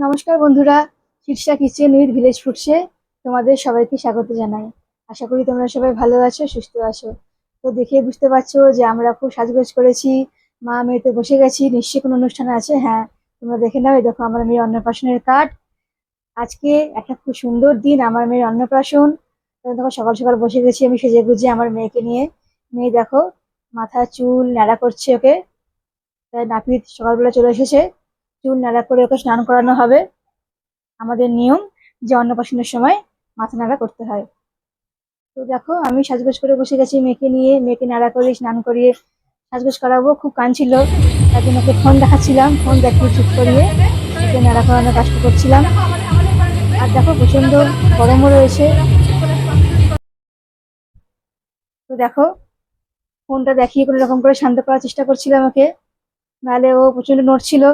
নমস্কার বন্ধুরা, Shirsha kitchen with village ফুডসে তোমাদের সবাইকে স্বাগত জানাই। আশা করি তোমরা সবাই ভালো আছো, সুস্থ আছো। তো দেখে বুঝতে পারছ যে আমরা খুব সাজগোজ করেছি, মা মেয়েতে বসে গেছি, নিশ্চয়ই কোনো অনুষ্ঠান আছে? হ্যাঁ তোমরা দেখে নাও দেখো আমার মেয়ের অন্নপ্রাশনের কার্ড আজকে একটা খুব সুন্দর দিন, আমার মেয়ের অন্নপ্রাশন। তো দেখো, সকাল সকাল বসে গেছি আমি সেজে গুজে আমার মেয়েকে নিয়ে। মেয়ে দেখো মাথা চুল ন্যাড়া করছে ওকে। তাই নাপিত সকালবেলা চলে এসেছে। চুল নাড়া করে ওকে স্নান করানো হবে। আমাদের নিয়ম যে অন্নপ্রাশনের সময় মাথা নাড়া করতে হয়। তো দেখো, আমি সাজগোজ করে বসে গেছি মেয়েকে নিয়ে। মেয়েকে নাড়া করে, স্নান করিয়ে সাজগোজ করাবো। খুব কাঁদছিল তার জন্য ওকে ফোন দেখাচ্ছিলাম। ফোন দেখিয়ে চুপ করিয়ে ওকে নাড়া করানোর কাজটা করছিলাম। আর দেখো প্রচণ্ড গরমও রয়েছে। তো দেখো, ফোনটা দেখিয়ে কোনো রকম করে শান্ত করার চেষ্টা করছিলাম ওকে। নাহলে ও প্রচণ্ড নড়ছিল।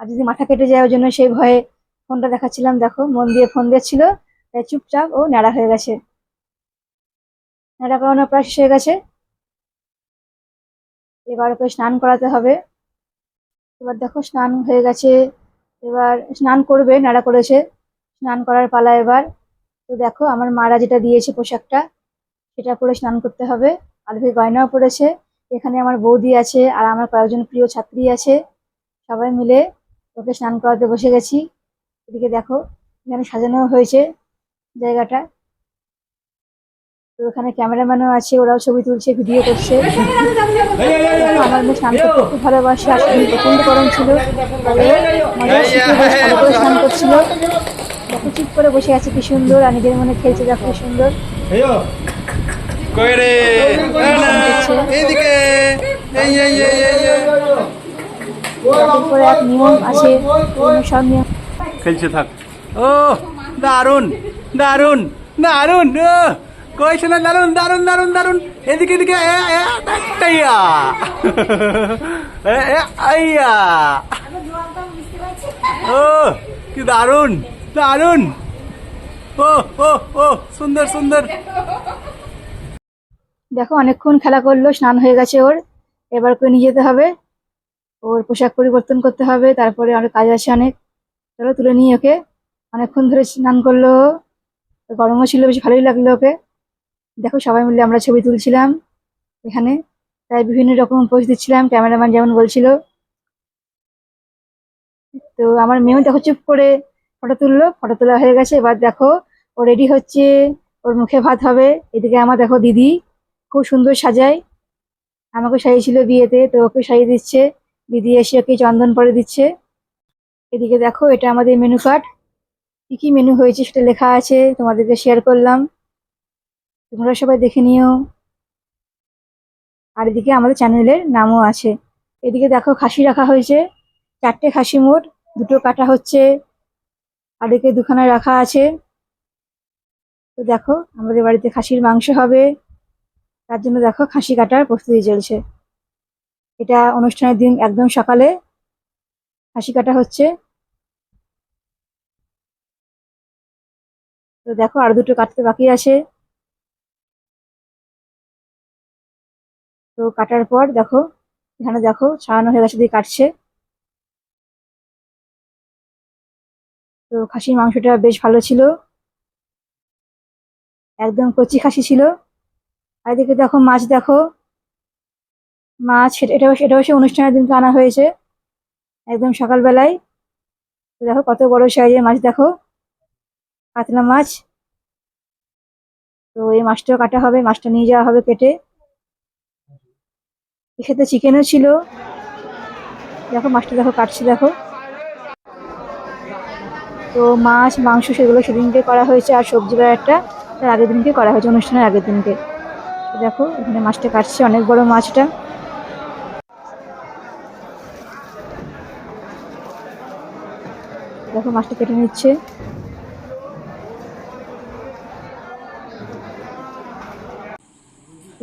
আর যদি মাথা কেটে যায়, ওই জন্য সেই ভয়ে ফোনটা দেখাচ্ছিলাম। দেখো, মন দিয়ে ফোন দিচ্ছিল, তাই চুপচাপ ও ন্যাড়া হয়ে গেছে। ন্যাড়া করানো প্রায় শেষ হয়ে গেছে। এবার ওকে স্নান করাতে হবে। এবার দেখো, স্নান হয়ে গেছে। এবার স্নান করবে, ন্যাড়া করেছে। স্নান করার পালা এবার। তো দেখো, আমার মারা যেটা দিয়েছে পোশাকটা, সেটা পরে স্নান করতে হবে। ওকে গয়নাও পড়েছে এখানে আমার বৌদি আছে, আর আমার কয়েকজন প্রিয় ছাত্রী আছে। সবাই মিলে ওকে স্নান করাতে বসে গেছি এদিকে দেখো এখানে সাজানো হয়েছে জায়গাটা তো ওখানে ক্যামেরাম্যানও আছে ওরাও ছবি তুলছে ভিডিও করছে আমার মেয়ে স্নান করতে খুব ভালোবাসে আর সেদিন প্রচণ্ড গরম ছিল স্নান করছিল দেখো চুপ করে বসে আছে কি সুন্দর আর নিজের মনে খেলছে দেখো সুন্দর পরে এক নিয়ম আছে সব নিয়ম খেলছে থাক। ও দারুণ দারুণ ও কইছে না দারুণ দারুণ দারুণ দারুণ এদিকে এদিকে আইয়া। ও কি দারুণ দারুণ ও ও ও সুন্দর সুন্দর। দেখো অনেকক্ষণ খেলা করল স্নান হয়ে গেছে ওর। এবার করে নিয়ে যেতে হবে। ওর পোশাক পরিবর্তন করতে হবে, তারপরে অনেক কাজ আছে অনেক। চলো তুলে নিয়ে ওকে। অনেকক্ষণ ধরে স্নান করল। গরমও ছিল, বেশ ভালোই লাগল ওকে। দেখো সবাই মিলে আমরা ছবি তুলছিলাম এখানে। তাই বিভিন্ন রকম পোজ দিচ্ছিলাম ক্যামেরাম্যান যেমন বলছিল। তো আমার মেয়েও দেখো চুপ করে ফটো তুললো। ফটো তোলা হয়ে গেছে, এবার দেখো ও রেডি হচ্ছে। ওর মুখে ভাত হবে। এদিকে আমার দেখো দিদি, খুব সুন্দর সাজায়। আমাকে সাজিয়েছিল বিয়েতে, তো ওকে সাজিয়ে দিচ্ছে। দিদি এসে ওকে চন্দন পরে দিচ্ছে। এদিকে দেখো, এটা আমাদের মেনু কার্ড কি কি মেনু হয়েছে সেটা লেখা আছে, তোমাদেরকে শেয়ার করলাম। তোমরা সবাই দেখে নিও। আর এদিকে আমাদের চ্যানেলের নামও আছে। এদিকে দেখো, খাসি রাখা হয়েছে। চারটে খাসি মোট, দুটো কাটা হচ্ছে। আর এদিকে দুখানা রাখা আছে। তো দেখো, আমাদের বাড়িতে খাসির মাংস হবে। তার জন্য দেখো, খাসি কাটার প্রস্তুতি চলছে। এটা অনুষ্ঠানের দিন একদম সকালে। খাসি কাটা হচ্ছে। তো দেখো, আর দুটো কাটতে বাকি আছে। তো কাটার পর দেখো, এখানে দেখো, ছাড়ানো হয়ে গেছে, দিয়ে কাটছে। তো খাসির মাংসটা বেশ ভালো ছিল। একদম কচি খাসি ছিল। আর এদিকে দেখো, মাছ দেখো। মাছ সেটা- এটা এটা অবশ্য অনুষ্ঠানের দিনকে আনা হয়েছে। একদম সকালবেলায়। দেখো কত বড় সাইজের মাছ, দেখো। কাতলা মাছ। তো এই মাছটাও কাটা হবে, মাছটা নিয়ে যাওয়া হবে কেটে। সাথে চিকেনও ছিল। দেখো মাছটা দেখো কাটছে, দেখো। তো মাছ, মাংস সেগুলো সেদিনকে করা হয়েছে আর সবজি একটা তার আগের দিনকে করা হয়েছে, অনুষ্ঠানের আগের দিনকে। দেখো এখানে মাছটা কাটছে, অনেক বড় মাছটা। দেখো, মাছটা কেটে নিচ্ছে।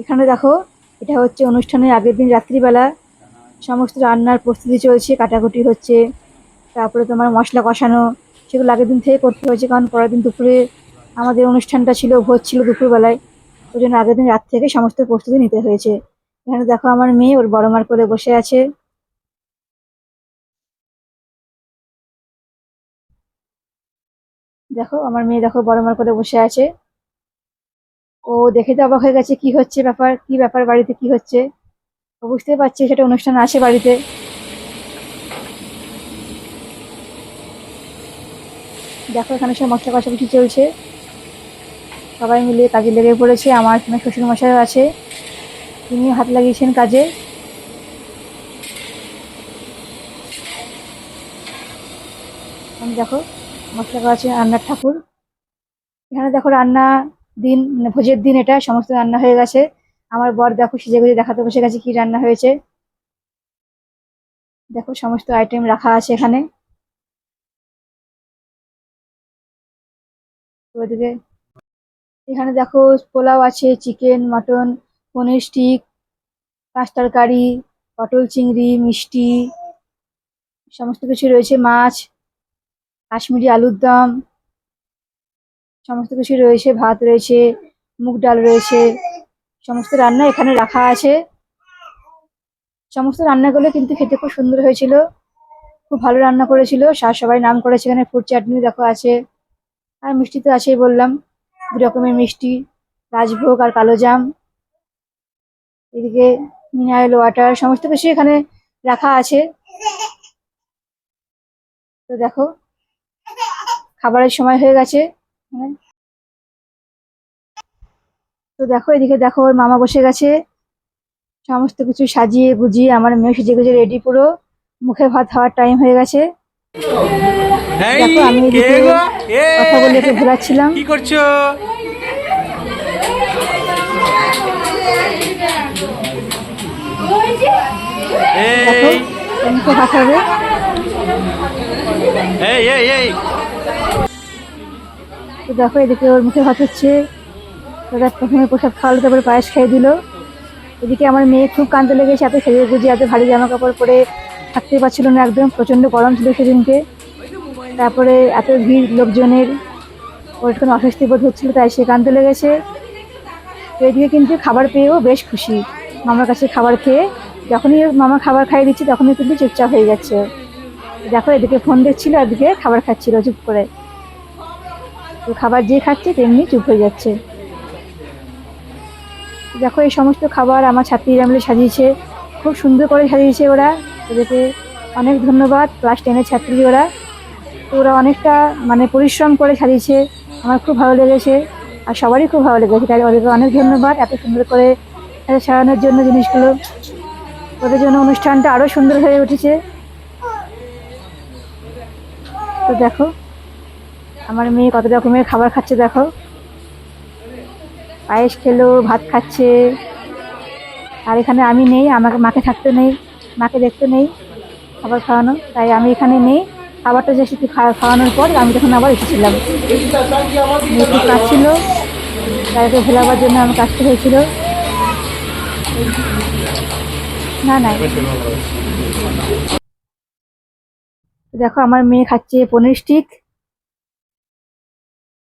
এখানে দেখো, এটা হচ্ছে অনুষ্ঠানের আগের দিন রাত্রিবেলা। সমস্ত রান্নার প্রস্তুতি চলছে, কাটাকুটি হচ্ছে। তারপরে তোমার মশলা কষানো, সেগুলো আগের দিন থেকে করতে হয়েছে, কারণ পরের দিন দুপুরে আমাদের অনুষ্ঠানটা ছিল, ভোজ ছিল দুপুরবেলায়। ওই জন্য আগের দিন রাত থেকে সমস্ত প্রস্তুতি নিতে হয়েছে। এখানে দেখো, আমার মেয়ে, ওর বড় মার কোলে বসে আছে। দেখো, আমার মেয়ে দেখো বড় মার করে বসে আছে। ও দেখে তো অবাক হয়ে গেছে, কি হচ্ছে ব্যাপার? কি ব্যাপার বাড়িতে, কি হচ্ছে? ও বুঝতে পারছে সেটা অনুষ্ঠান আছে বাড়িতে। দেখো, এখানে সব মশলা কষাকষি চলছে। সবাই মিলে কাজে লেগে পড়েছে, আমার এখানে শ্বশুর মশাইও আছে। তিনি হাত লাগিয়েছেন কাজে। দেখো মশলা করা আছে রান্নার ঠাকুর। এখানে দেখো রান্না দিন মানে ভোজের দিন এটা, সমস্ত রান্না হয়ে গেছে। আমার বর দেখো সেজে গুজে দেখাতে বসে গেছে কি রান্না হয়েছে। দেখো সমস্ত আইটেম রাখা আছে এখানে। এখানে দেখো পোলাও আছে চিকেন মটন পনির স্টিক পাঁচ তরকারি, পটল চিংড়ি, মিষ্টি, সমস্ত কিছু রয়েছে, মাছ। কাশ্মীরি আলুর দম, সমস্ত কিছু রয়েছে, ভাত রয়েছে, মুগ ডাল রয়েছে, সমস্ত রান্না এখানে রাখা আছে। সমস্ত রান্নাগুলো কিন্তু খেতে খুব সুন্দর হয়েছিল, খুব ভালো রান্না করেছিল। স্যার সবাই নাম করেছে এখানে, ফুড চাটনি দেখো আছে, আর মিষ্টি তো আছেই বললাম, দু রকমের মিষ্টি, রাজভোগ আর কালো জাম। এদিকে মিনারেল ওয়াটার, সমস্ত কিছু এখানে রাখা আছে। তো দেখো খাবারের সময় হয়ে গেছে। তো দেখো এদিকে দেখো ওর মামা বসে গেছে। সমস্ত কিছু সাজিয়ে গুজিয়ে আমার মেয়ে সেজে গুজে রেডি পুরো। মুখে ভাত খাওয়ার টাইম হয়ে গেছে। দেখো, আমি কথা বলে একটু ঘোরাচ্ছিলাম কি করছ? দেখো মুখে ভাত হবে এই এই এই। তো দেখো এদিকে ওর মুখে ভাত হচ্ছে। ওরা প্রথমে প্রসাদ খাওয়ালো, তারপরে পায়েস খেয়ে দিল। এদিকে আমার মেয়ে খুব কান্দতে লেগেছে এত সেজে গুজে, এত ভারী জামা কাপড় পরে থাকতে পারছিল না একদম, প্রচণ্ড গরম ছিল সেদিনকে। তারপরে এত ভিড় লোকজনের, ওর একটু অস্বস্তি বোধ হচ্ছিল, তাই সে কান্দতে লেগেছে তো এদিকে কিন্তু খাবার পেয়েও বেশ খুশি। মামার কাছে খাবার খেয়ে, যখনই মামা খাবার খাইয়ে দিচ্ছে, তখনই কিন্তু চুপচাপ হয়ে যাচ্ছে। দেখো এদিকে ফোন দেখছিল, এদিকে খাবার খাচ্ছিল চুপ করে। তো খাবার যে খাচ্ছে তেমনি চুপ হয়ে যাচ্ছে। দেখো, এই সমস্ত খাবার আমার ছাত্রীরা মিলে সাজিয়েছে। খুব সুন্দর করে সাজিয়েছে ওরা। ওদেরকে অনেক ধন্যবাদ ক্লাস টেনের ছাত্রী ওরা। তো ওরা অনেকটা মানে পরিশ্রম করে সাজিয়েছে। আমার খুব ভালো লেগেছে আর সবারই খুব ভালো লেগেছে। তাই ওদেরকে অনেক ধন্যবাদ এত সুন্দর করে সাজানোর জন্য জিনিসগুলো। ওদের জন্য অনুষ্ঠানটা আরও সুন্দর হয়ে উঠেছে। তো দেখো আমার মেয়ে কত রকমের খাবার খাচ্ছে দেখো। পায়েস খেলো, ভাত খাচ্ছে। আর এখানে আমি নেই, আমাকে মাকে থাকতে নেই, মাকে দেখতে নেই খাবার খাওয়ানো। তাই আমি এখানে নেই। খাবারটা যে একটু খা- খাওয়ানোর পর আমি তখন আবার এসেছিলাম। খুব কাজ ছিল তাদেরকে ভোলাবার জন্য আমি কাজটা হয়েছিল। না না। দেখো, আমার মেয়ে খাচ্ছে পনির স্টিক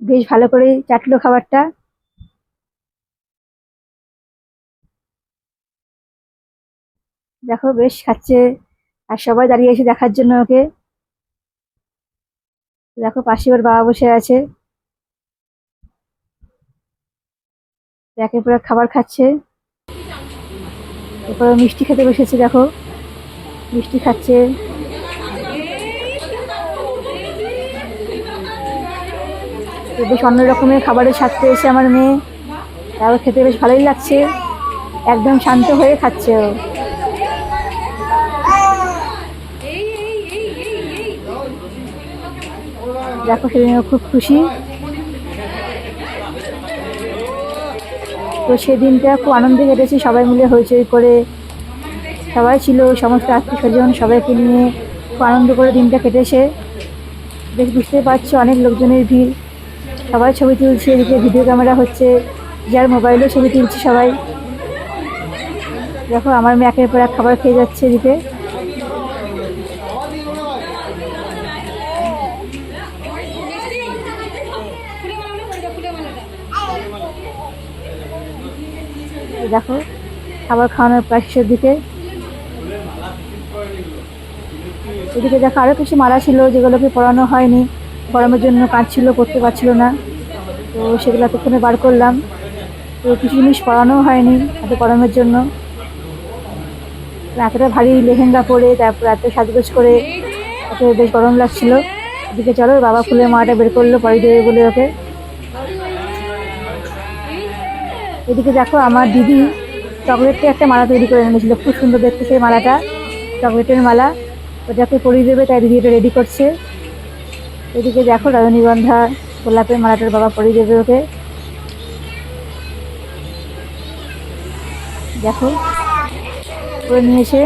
বেশ ভালো করে চাটলো খাবারটা। দেখো, বেশ খাচ্ছে। আর সবাই দাঁড়িয়ে এসে দেখার জন্য ওকে। দেখো, পাশে ওর বাবা বসে আছে। পর এক খাবার খাচ্ছে। এরপর মিষ্টি খেতে বসেছে, দেখো। মিষ্টি খাচ্ছে। তো বেশ অন্য রকমের খাবারের স্বাদ পেয়েছে আমার মেয়ে। তারপর খেতে বেশ ভালোই লাগছে। একদম শান্ত হয়ে খাচ্ছে ও। দেখো সেদিন খুব খুশি। তো সেদিনটা খুব আনন্দে কেটেছে, সবাই মিলে হইচই করে। সবাই ছিল, সমস্ত আত্মীয় স্বজন সবাইকে নিয়ে খুব আনন্দ করে দিনটা কেটেছে। বেশ বুঝতে পারছি, অনেক লোকজনের ভিড়। সবাই ছবি তুলছে, এদিকে ভিডিও ক্যামেরা হচ্ছে, যার মোবাইলেও ছবি তুলছে সবাই। দেখো, আমার মেয়ে একের পর এক খাবার খেয়ে যাচ্ছে এদিকে। দেখো, খাবার খাওয়ানোর প্রায় শেষের দিকে। এদিকে দেখো, আরও কিছু মালা ছিল যেগুলোকে পড়ানো হয়নি। গরমের জন্য কাঁদছিল পড়তে পারছিল না। তো সেগুলো এতক্ষণে বার করলাম। তো কিছু জিনিস পরানো হয়নি এত গরমের জন্য। এতটা ভারী লেহেঙ্গা পরে, তারপর এত সাজগোজ করে ওকে বেশ গরম লাগছিল। এদিকে চলো, বাবা ফুলের মালাটা বের করল, পরে দেবে বলে ওকে। এদিকে দেখো, আমার দিদি চকলেটকে একটা মালা তৈরি করে এনেছিল, খুব সুন্দর দেখতে সেই মালাটা, চকলেটের মালা। ওটাকে পরিয়ে দেবে, তাই দিদি এটা রেডি করছে। এদিকে দেখো রজনীগন্ধা গোলাপের মালাটার বাবা পরিয়ে দেবে ওকে। দেখো, করে নিয়েছে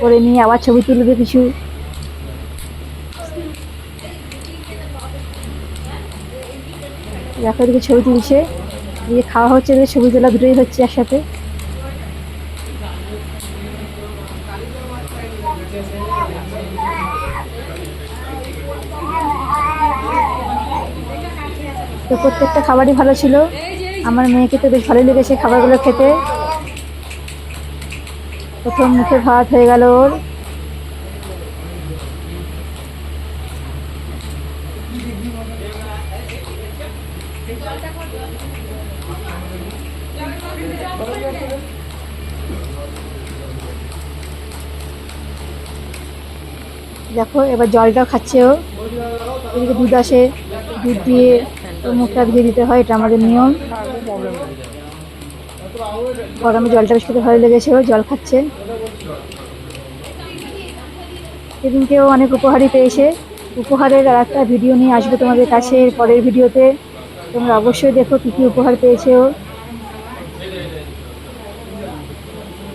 করে নিয়ে আবার ছবি তুলবে কিছু দেখো এদিকে ছবি তুলছে, এদিকে খাওয়া হচ্ছে, এদিকে ছবি তোলা দুটোই হচ্ছে একসাথে। তো প্রত্যেকটা খাবারই ভালো ছিল। আমার মেয়েকে তো বেশ ভালোই লেগেছে খাবারগুলো খেতে। প্রথম মুখে ভাত হয়ে গেল ওর। দেখো, এবার জলটাও খাচ্ছে ও। এদিকে দুধ আসে, দুধ দিয়ে ওর মুখটা ধুয়ে দিতে হয়, এটা আমাদের নিয়ম। গরমে জলটা বেশ খেতে ভালো লেগেছে জল খাচ্ছে। সেদিনকেও অনেক উপহারই পেয়েছে। উপহারের আর একটা ভিডিও নিয়ে আসবে তোমাদের কাছে পরের ভিডিওতে। তোমরা অবশ্যই দেখো কী কী উপহার পেয়েছে ও।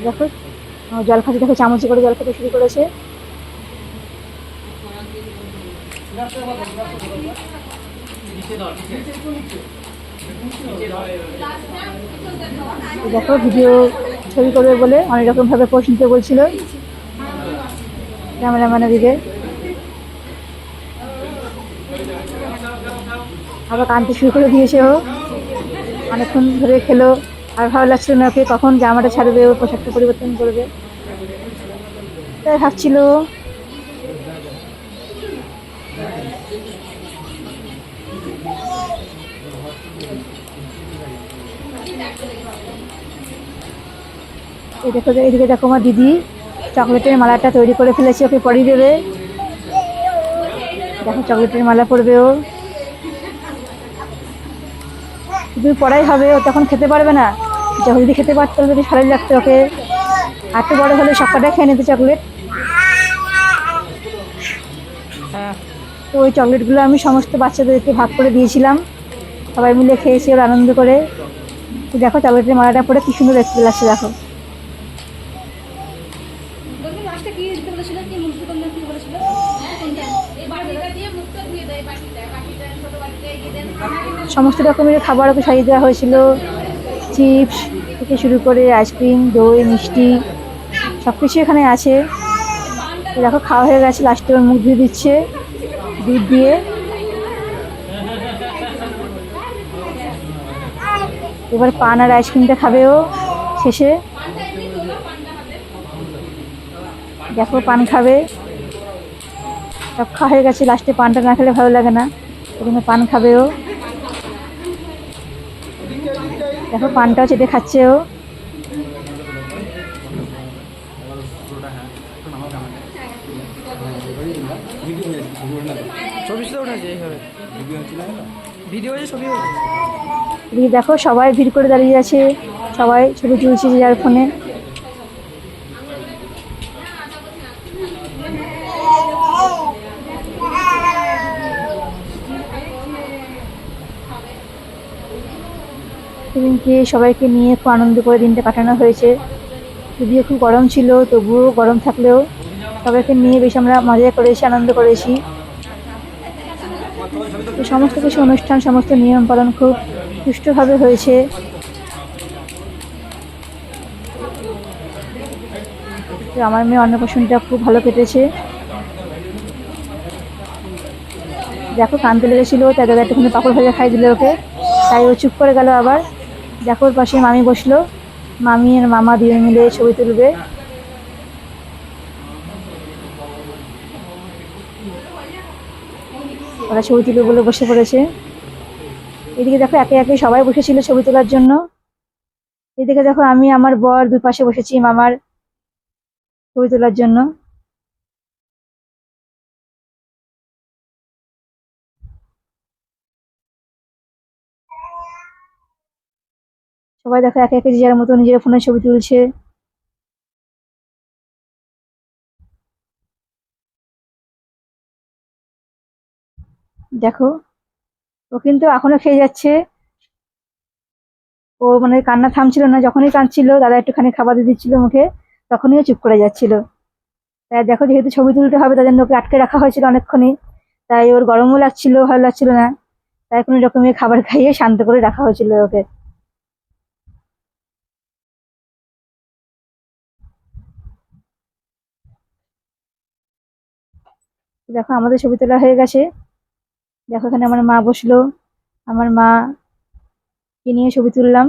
দেখো জল খাচ্ছে, দেখো চামচে করে জল খেতে শুরু করেছে। তো দেখো ভিডিও ছবি করবে বলে অনেক রকম ভাবে নিতে বলছিল। ক্যামেরাম্যানের দিকে। আবার কানতে শুরু করে দিয়েছে ও। অনেকক্ষণ ধরে খেলো। আর ভালো লাগছিল না ওকে কখন জামাটা ছাড়বে ও পোশাকটা পরিবর্তন করবে। তাই ভাবছিল এই এদিকে দেখো আমার দিদি চকলেটের মালাটা তৈরি করে ফেলেছে ওকে পরিয়ে দেবে। দেখো চকলেটের মালা পরবে ও। শুধু পড়াই হবে ও তখন খেতে পারবে না। যখন যদি খেতে পারতো বেশ ভালোই লাগতো ওকে। আর একটু বড় হলে সবকটাই খেয়ে নিতে চকলেট। তো ওই চকলেটগুলো আমি সমস্ত বাচ্চাদেরকে ভাগ করে দিয়েছিলাম। সবাই মিলে খেয়েছি ওর আনন্দ করে। তো দেখো চকলেটের মালাটা পরে কি সুন্দর দেখতে লাগছে দেখো। দিয়ে দেয় দেন। সমস্ত রকমের খাবার ওকে সাজিয়ে দেওয়া হয়েছিল। চিপস থেকে শুরু করে আইসক্রিম দই মিষ্টি সব কিছু এখানে আছে। দেখো খাওয়া হয়ে গেছে লাস্টে ওর মুখ ধুয়ে দিচ্ছে দুধ দিয়ে। এবার পান আর আইসক্রিমটা খাবে ও শেষে। দেখো পান খাবে। সব খাওয়া হয়ে গেছে লাস্টে পানটা না খেলে ভালো লাগে না। প্রথমে পান খাবে ও। দেখো পানটাও চেটে খাচ্ছে ও। উঠেছে এইভাবে। দেখো, সবাই ভিড় করে দাঁড়িয়ে আছে। সবাই ছবি তুলছে যার ফোনে। সেদিনকে সবাইকে নিয়ে খুব আনন্দ করে দিনটা কাটানো হয়েছে। যদিও খুব গরম ছিল, তবুও গরম থাকলেও সবাইকে নিয়ে বেশ আমরা মজা করেছি আনন্দ করেছি। সমস্ত কিছু অনুষ্ঠান, সমস্ত নিয়ম পালন খুব সুষ্ঠুভাবে হয়েছে। তো আমার মেয়ে অন্নপ্রাশনটা খুব ভালো কেটেছে। দেখো কানতে লেগেছিল তাই দাদা একটুখানি পাপড় ভাজা খাই দিল ওকে। তাই ও চুপ করে গেল আবার। দেখো পাশে মামি বসল। মামি আর মামা দুজন মিলে ছবি তুলবে। ওরা ছবি তুলবে বলে বসে পড়েছে। এদিকে দেখো একে একে সবাই বসেছিল ছবি তোলার জন্য। এদিকে দেখো আমি, আমার বর দুই পাশে বসেছি মামার ছবি তোলার জন্য। সবাই দেখো একে একে যে যার মতো নিজের ফোনে ছবি তুলছে। দেখো, ও কিন্তু এখনও খেয়ে যাচ্ছে। ও মানে কান্না থামছিল না, যখনই কাঁদছিল, দাদা একটুখানি খাবার দিয়ে দিচ্ছিল মুখে, তখনই ও চুপ করে যাচ্ছিল। তাই দেখো যেহেতু ছবি তুলতে হবে তাদের ওকে আটকে রাখা হয়েছিল অনেকক্ষণই। তাই ওর গরমও লাগছিল, ভালো লাগছিল না। তাই কোনো রকমের খাবার খাইয়ে শান্ত করে রাখা হয়েছিল ওকে। দেখো, আমাদের ছবি তোলা হয়ে গেছে। দেখো এখানে আমার মা বসল। আমার মা কে নিয়ে ছবি তুললাম।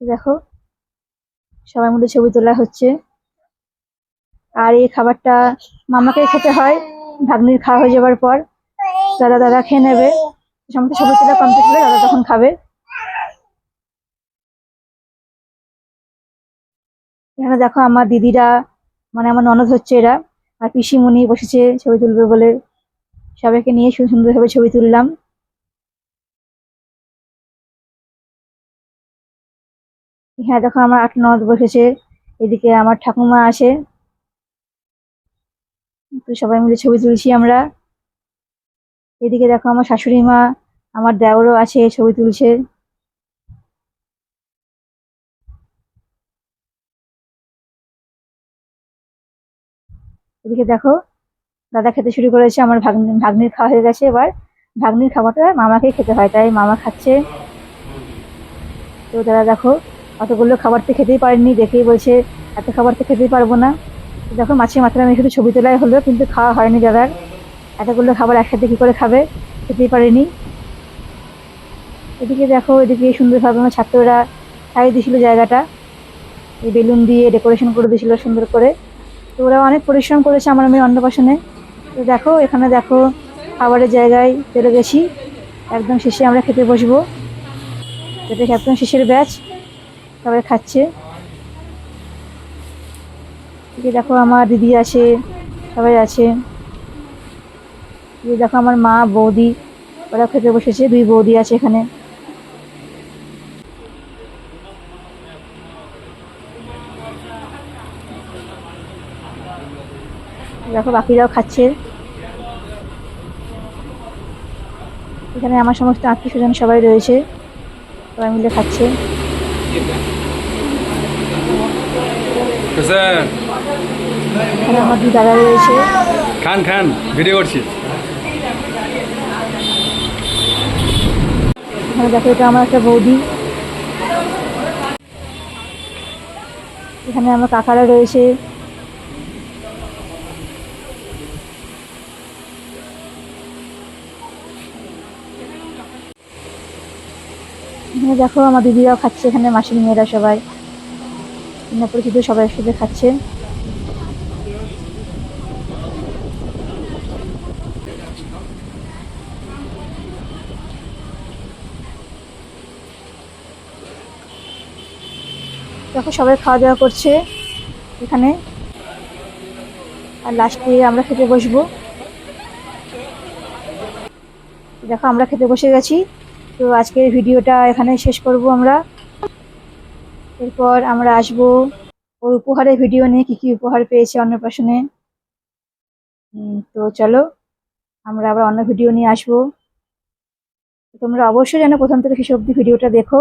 দেখো সবাই মিলে ছবি তোলা হচ্ছে। আর এই খাবারটা মামাকে খেতে হয়। ভাগ্নির খাওয়া হয়ে যাবার পর দাদা দাদা খেয়ে নেবে। সমস্ত তোলা কমপ্লিট হলে দাদা তখন খাবে। এখানে দেখো আমার দিদিরা মানে আমার ননদ হচ্ছে এরা। আর পিসিমণি বসেছে ছবি তুলবে বলে। সবাইকে নিয়ে সুন্দর সুন্দরভাবে ছবি তুললাম। হ্যাঁ দেখো আমার আট ননদ বসেছে। এদিকে আমার ঠাকুমা আছে। তো সবাই মিলে ছবি তুলছি আমরা। এদিকে দেখো আমার শাশুড়ি মা, আমার দেওরও আছে, ছবি তুলছে। এদিকে দেখো, দাদা খেতে শুরু করেছে, আমার ভাগ্নি ভাগ্নির খাওয়া হয়ে গেছে এবার। ভাগ্নির খাবারটা মামাকেই খেতে হয়, তাই মামা খাচ্ছে। তো দাদা দেখো, অতগুলো খাবার তো খেতেই পারেনি দেখেই বলছে, এত খাবার তো খেতেই পারব না। দেখো, মাছের মাথায় আমি শুধু ছবি তোলাই হলো, কিন্তু খাওয়া হয়নি দাদার। এতগুলো খাবার একসাথে কী করে খাবে খেতেই পারেনি। এদিকে দেখো, এদিকে সুন্দরভাবে আমার ছাত্ররা সারিয়ে দিয়েছিল জায়গাটা। এই বেলুন দিয়ে ডেকোরেশন করে দিয়েছিল সুন্দর করে। তো ওরা অনেক পরিশ্রম করেছে আমার মেয়ে অন্নপ্রাশনে। তো দেখো, এখানে দেখো, খাবারের জায়গায় চলে গেছি। একদম শেষে আমরা খেতে বসবো। এটা একদম শেষের ব্যাচ, সবাই খাচ্ছে। এদিকে দেখো আমার দিদি আছে, সবাই আছে। এই দেখো আমার মা, বৌদি, ওরা খেতে বসেছে, দুই বৌদি আছে এখানে। দেখো বাকিরাও খাচ্ছে। এখানে আমার সমস্ত আত্মীয় স্বজন সবাই রয়েছে, সবাই মিলে খাচ্ছে। এখানে আমার দুই দাদা রয়েছে। খান খান ভিডিও করছি। এখানে দেখো এটা আমার একটা বৌদি। এখানে আমার কাকারা রয়েছে। এখানে দেখো আমার দিদিরাও খাচ্ছে এখানে মাসির মেয়েরা সবাই। পরিচিত সবাই একসাথে খাচ্ছে। দেখো সবাই খাওয়া দাওয়া করছে এখানে। আর লাস্টে আমরা খেতে বসবো। দেখো, আমরা খেতে বসে গেছি। তো আজকের ভিডিওটা এখানে শেষ করব আমরা। এরপর আমরা আসব ওর উপহারের ভিডিও নিয়ে, কি কি উপহার পেয়েছে অন্নপ্রাশনে। তো চলো, আমরা আবার অন্য ভিডিও নিয়ে আসব। তোমরা অবশ্যই যেন প্রথম থেকে শেষ অব্দি ভিডিওটা দেখো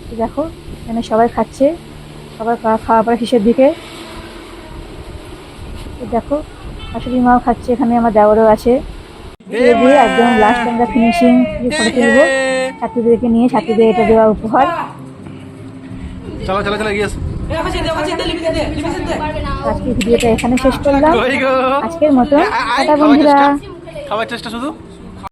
তো দেখো এখানে সবাই খাচ্ছে সবার খাওয়া পড়া শেষের দিকে। দেখো শাশুড়ি মাও খাচ্ছে এখানে আমার দেওয়ারও আছে। দিয়ে একদম লাস্ট আমরা ফিনিশিং ফটো তুলবো। ছাত্রীদেরকে নিয়ে ছাত্রীদের এটা দেওয়া উপহার। চলো চলো চলো গিয়ে আজকের ভিডিওটা এখানে শেষ করলাম। আজকের মতো টাটা বন্ধুরা। খাওয়ার চেষ্টা শুধু?